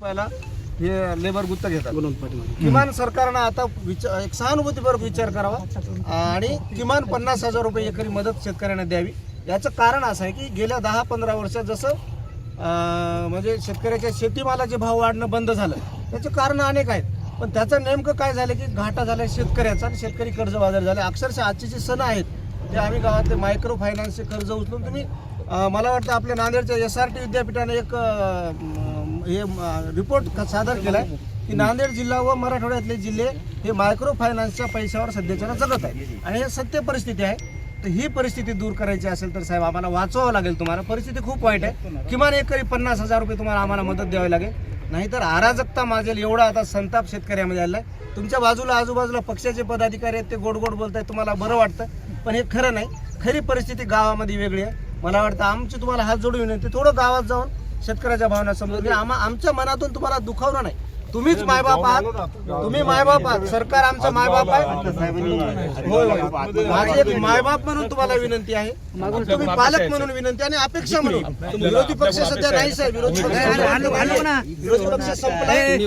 रुपयाला हे लेबर गुत्त घेतात. किमान सरकारनं आता विचार एक सहानुभूतीपूर्वक विचार करावा आणि किमान पन्नास हजार रुपये एकरी मदत शेतकऱ्यांना द्यावी. याचं कारण असं आहे की गेल्या दहा पंधरा वर्षात जसं म्हणजे शेतकऱ्याच्या शेतीमालाचे भाव वाढणं बंद झालं. त्याचे कारण अनेक आहेत. पण त्याचं नेमकं काय झालं की घाटा झाला शेतकऱ्याचा आणि शेतकरी कर्जबाजार झाले. अक्षरशः आजचे जे सण आहेत ते आम्ही गावातले मायक्रो फायनान्सचे कर्ज उचलून तुम्ही मला वाटतं आपल्या नांदेडच्या एस आर टी विद्यापीठाने एक हे रिपोर्ट सादर केला आहे की नांदेड जिल्हा व मराठवाड्यातले जिल्हे हे मायक्रो फायनान्सच्या पैशावर सध्याच्या जगत आहे आणि हे सत्य परिस्थिती आहे. तर ही परिस्थिती दूर करायची असेल तर साहेब आम्हाला वाचवावं लागेल तुम्हाला. परिस्थिती खूप वाईट आहे. किमान एकरी पन्नास हजार रुपये तुम्हाला आम्हाला मदत द्यावी लागेल. नाहीतर अराजकता माजेल. एवढा आता संताप शेतकऱ्यामध्ये आला आहे तुमच्या बाजूला आजूबाजूला पक्षाचे पदाधिकारी आहेत ते गोड गोड आहेत तुम्हाला बरं वाटतं. पण हे खरं नाही. खरी परिस्थिती गावामध्ये वेगळी आहे. मला वाटतं आमची तुम्हाला हात जोडून विनंती थोडं गावात जाऊन शेतकऱ्याच्या भावना समजून घ्या आम्हा आमच्या मनातून तुम्हाला दुखावलं नाही. तुम्हीच मायबाप आहात. तुम्ही मायबाप आहात. सरकार आमचा मायबाप आहे. होय माझी एक मायबाप म्हणून तुम्हाला विनंती आहे. तुम्ही पालक म्हणून विनंती आणि अपेक्षा म्हणून. विरोधी पक्ष सध्या नाही साहेब. विरोधी पक्ष विरोधी पक्ष संपलाय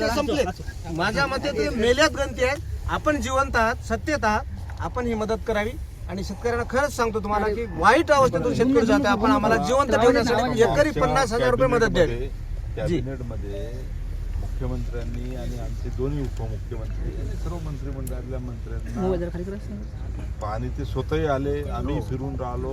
ते संपलेत. माझ्या मते ते मेल्यात गणती आहेत. आपण जिवंत आहात सत्तेत आहात. आपण ही मदत करावी. आणि शेतकऱ्यांना खरंच सांगतो तुम्हाला की वाईट अवस्थेतून शेतकरी जाते आपण आम्हाला जिवंत ठेवण्यासाठी एकरी पन्नास हजार रुपये मदत द्यावी कॅबिनेटमध्ये मुख्यमंत्र्यांनी आणि आमचे दोन्ही उपमुख्यमंत्री आणि सर्व मंत्रिमंडळातल्या मंत्र्यांना पाहणी ते स्वतःही आले आम्ही फिरून राहिलो.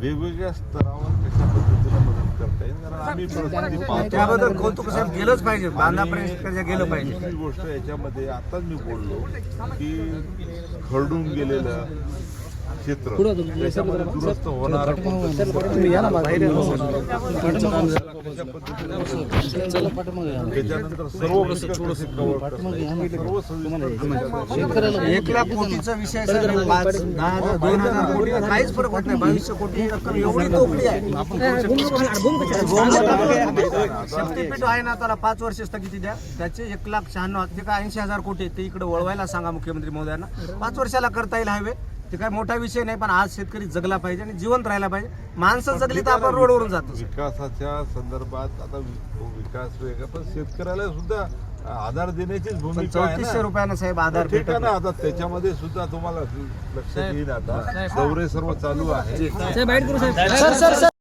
वेगवेगळ्या स्तरावर कशा पद्धतीने मदत करता येईल? कारण आम्ही त्याबद्दल कौतुक साहेब गेलंच पाहिजे. बांधापर्यंत गेलं पाहिजे. दुसरी गोष्ट याच्यामध्ये आताच मी बोललो की खरडून गेलेलं त्याच्यामध्ये दुरुस्त होणार त्याच्यानंतर सर्व घटक कसे cover करता येईल, सर्व सविस्तर एक लाख कोटीचा विषय सर पाच दहा हजार दोन हजार कोटी काहीच फरक होत नाही. बावीसशे कोटी ही रक्कम एवढी तोकडी आहे. शक्तीपीठ आहे ना त्याला पाच वर्ष स्थगिती द्या. त्याचे एक लाख शहाण्णव ते काय ऐंशी हजार कोटी ते इकडे वळवायला सांगा मुख्यमंत्री महोदयांना. पाच वर्षाला करता येईल हायवे. ते काय मोठा विषय नाही पण आज शेतकरी जगला पाहिजे आणि जिवंत राहायला पाहिजे. माणसं जगली तर आपण रोडवरून जातो. विकासाच्या संदर्भात आता वि- विकास वेगळा पण शेतकऱ्याला सुद्धा आधार देण्याचीच भूमिका आहे चौतीसशे ना रुपयानं साहेब आधार ठीक आहे भेटत ना आता त्याच्यामध्ये सुद्धा तुम्हाला लक्षात येईल आता. दौरे सर्व चालू आहे